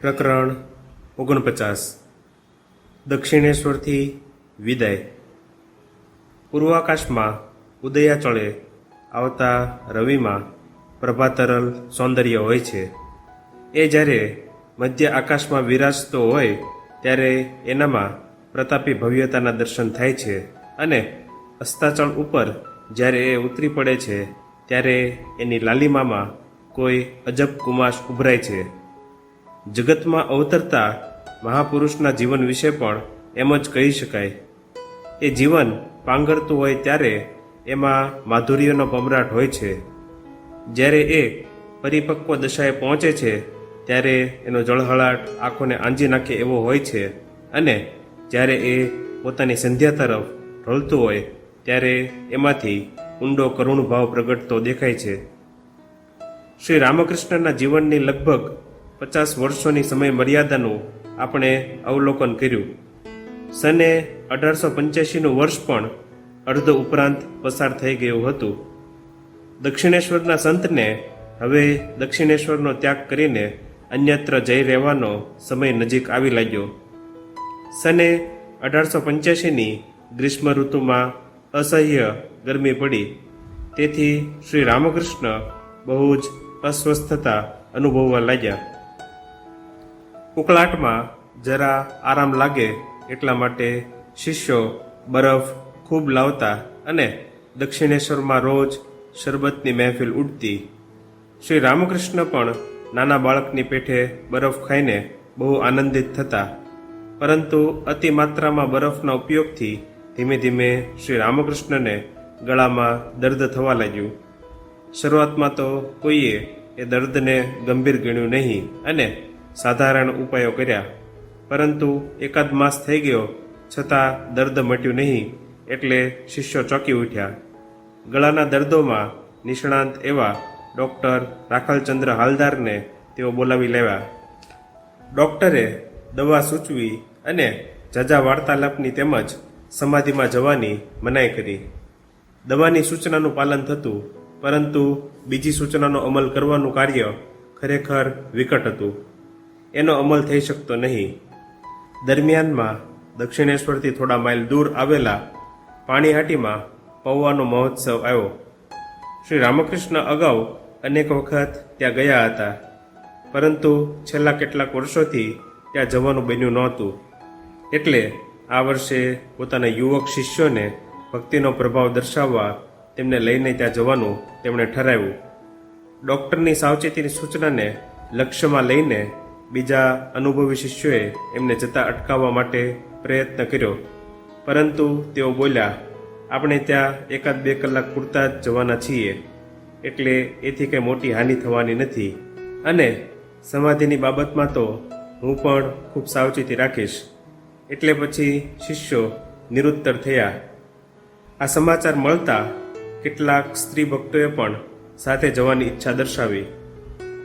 પ્રકરણ ઓગણપચાસ. દક્ષિણેશ્વરથી વિદાય. પૂર્વાકાશમાં ઉદયાચળે આવતા રવિમાં પ્રભાતરલ સૌંદર્ય હોય છે. એ જ્યારે મધ્ય આકાશમાં વિરાજતો હોય, ત્યારે એનામાં પ્રતાપી ભવ્યતાના દર્શન થાય છે અને અસ્તાચળ ઉપર જ્યારે એ ઉતરી પડે છે, ત્યારે એની લાલિમામાં કોઈ અજબ કુમાશ ઉભરાય છે. જગતમાં અવતરતા મહાપુરુષના જીવન વિશે પણ એમ જ કહી શકાય. એ જીવન પાંગરતું હોય ત્યારે એમાં માધુર્યનો પમરાટ હોય છે. જ્યારે એ પરિપક્વ દશાએ પહોંચે છે, ત્યારે એનો જળહળાટ આંખોને આંજી નાખે એવો હોય છે અને જ્યારે એ પોતાની સંધ્યા તરફ ઢળતું હોય, ત્યારે એમાંથી ઊંડો કરુણ ભાવ પ્રગટતો દેખાય છે. શ્રી રામકૃષ્ણના જીવનની લગભગ પચાસ વર્ષોની સમય મર્યાદાનું આપણે અવલોકન કર્યું. સને અઢારસો પંચ્યાસીનું વર્ષ પણ અર્ધ ઉપરાંત પસાર થઈ ગયું હતું. દક્ષિણેશ્વરના સંતને હવે દક્ષિણેશ્વરનો ત્યાગ કરીને અન્યત્ર જઈ રહેવાનો સમય નજીક આવી લાગ્યો. સને અઢારસો પંચ્યાસીની ગ્રીષ્મ ઋતુમાં અસહ્ય ગરમી પડી. તેથી શ્રી રામકૃષ્ણ બહુ જ અસ્વસ્થતા અનુભવવા લાગ્યા. ઉકળાટમાં જરા આરામ લાગે એટલા માટે શિષ્યો બરફ ખૂબ લાવતા અને દક્ષિણેશ્વરમાં રોજ શરબતની મહેફિલ ઉડતી. શ્રી રામકૃષ્ણ પણ નાના બાળકની પેઠે બરફ ખાઈને બહુ આનંદિત થતા. પરંતુ અતિ માત્રામાં બરફના ઉપયોગથી ધીમે ધીમે શ્રી રામકૃષ્ણને ગળામાં દર્દ થવા લાગ્યું. શરૂઆતમાં તો કોઈએ એ દર્દને ગંભીર ગણ્યું નહીં અને સાધારણ ઉપાયો કર્યા. પરંતુ એકાદ માસ થઈ ગયો, છતાં દર્દ મટ્યું નહીં, એટલે શિષ્યો ચોંકી ઉઠ્યા. ગળાના દર્દોમાં નિષ્ણાંત એવા ડૉક્ટર રાખલચંદ્ર હાલદારને તેઓ બોલાવી લેવા. ડૉક્ટરે દવા સૂચવી અને જાજા વાર્તાલાપની તેમજ સમાધિમાં જવાની મનાઈ કરી. દવાની સૂચનાનું પાલન થતું, પરંતુ બીજી સૂચનાનો અમલ કરવાનું કાર્ય ખરેખર વિકટ હતું. એનો અમલ થઈ શકતો નહીં. દરમિયાનમાં દક્ષિણેશ્વરથી થોડા માઇલ દૂર આવેલા પાણીહાટીમાં પૌવાનો મહોત્સવ આવ્યો. શ્રી રામકૃષ્ણ અગાઉ અનેક વખત ત્યાં ગયા હતા, પરંતુ છેલ્લા કેટલાક વર્ષોથી ત્યાં જવાનું બન્યું નહોતું. એટલે આ વર્ષે પોતાના યુવક શિષ્યોને ભક્તિનો પ્રભાવ દર્શાવવા તેમને લઈને ત્યાં જવાનું તેમણે ઠરાવ્યું. ડૉક્ટરની સાવચેતીની સૂચનાને લક્ષ્યમાં લઈને બીજા અનુભવી શિષ્યોએ એમને જતા અટકાવવા માટે પ્રયત્ન કર્યો. પરંતુ તેઓ બોલ્યા, આપણે ત્યાં એકાદ બે કલાક પૂરતા જ જવાના છીએ. એટલે એથી કંઈ મોટી હાનિ થવાની નથી. અને સમાધિની બાબતમાં તો હું પણ ખૂબ સાવચેતી રાખીશ. એટલે પછી શિષ્યો નિરુત્તર થયા. આ સમાચાર મળતા કેટલાક સ્ત્રી ભક્તોએ પણ સાથે જવાની ઈચ્છા દર્શાવી.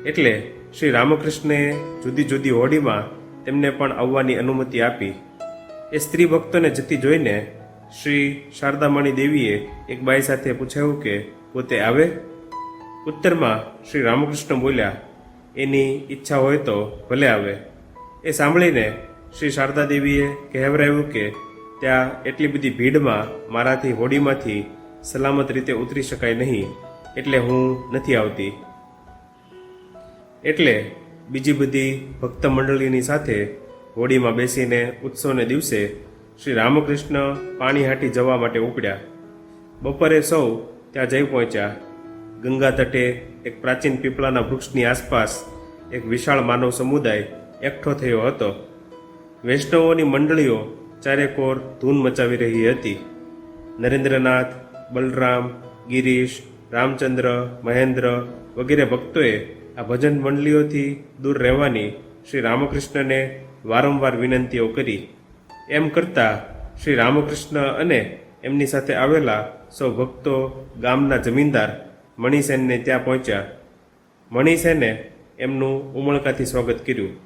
એટલે શ્રી રામકૃષ્ણે જુદી જુદી હોડીમાં તેમને પણ આવવાની અનુમતિ આપી. એ સ્ત્રી ભક્તોને જતી જોઈને શ્રી શારદામણી દેવીએ એક બાઈ સાથે પૂછાયું કે, પોતે આવે? ઉત્તરમાં શ્રી રામકૃષ્ણ બોલ્યા, એની ઈચ્છા હોય તો ભલે આવે. એ સાંભળીને શ્રી શારદા દેવીએ કહેવરાયું કે, ત્યાં એટલી બધી ભીડમાં મારાથી હોડીમાંથી સલામત રીતે ઉતરી શકાય નહીં, એટલે હું નથી આવતી. એટલે બીજી બધી ભક્ત મંડળીની સાથે હોડીમાં બેસીને ઉત્સવને દિવસે શ્રી રામકૃષ્ણ પાણીહાટી જવા માટે ઉપડ્યા. બપોરે સૌ ત્યાં જઈ પહોંચ્યા. ગંગા તટે એક પ્રાચીન પીપળાના વૃક્ષની આસપાસ એક વિશાળ માનવ સમુદાય એકઠો થયો હતો. વૈષ્ણવોની મંડળીઓ ચારેકોર ધૂન મચાવી રહી હતી. નરેન્દ્રનાથ, બલરામ, ગિરીશ, રામચંદ્ર, મહેન્દ્ર વગેરે ભક્તોએ આ ભજન મંડળીઓથી દૂર રહેવાની શ્રી રામકૃષ્ણને વારંવાર વિનંતીઓ કરી. એમ કરતાં શ્રી રામકૃષ્ણ અને એમની સાથે આવેલા સૌ ભક્તો ગામના જમીનદાર મણીસેનને ત્યાં પહોંચ્યા. મણીસેને એમનું ઉમળકાથી સ્વાગત કર્યું.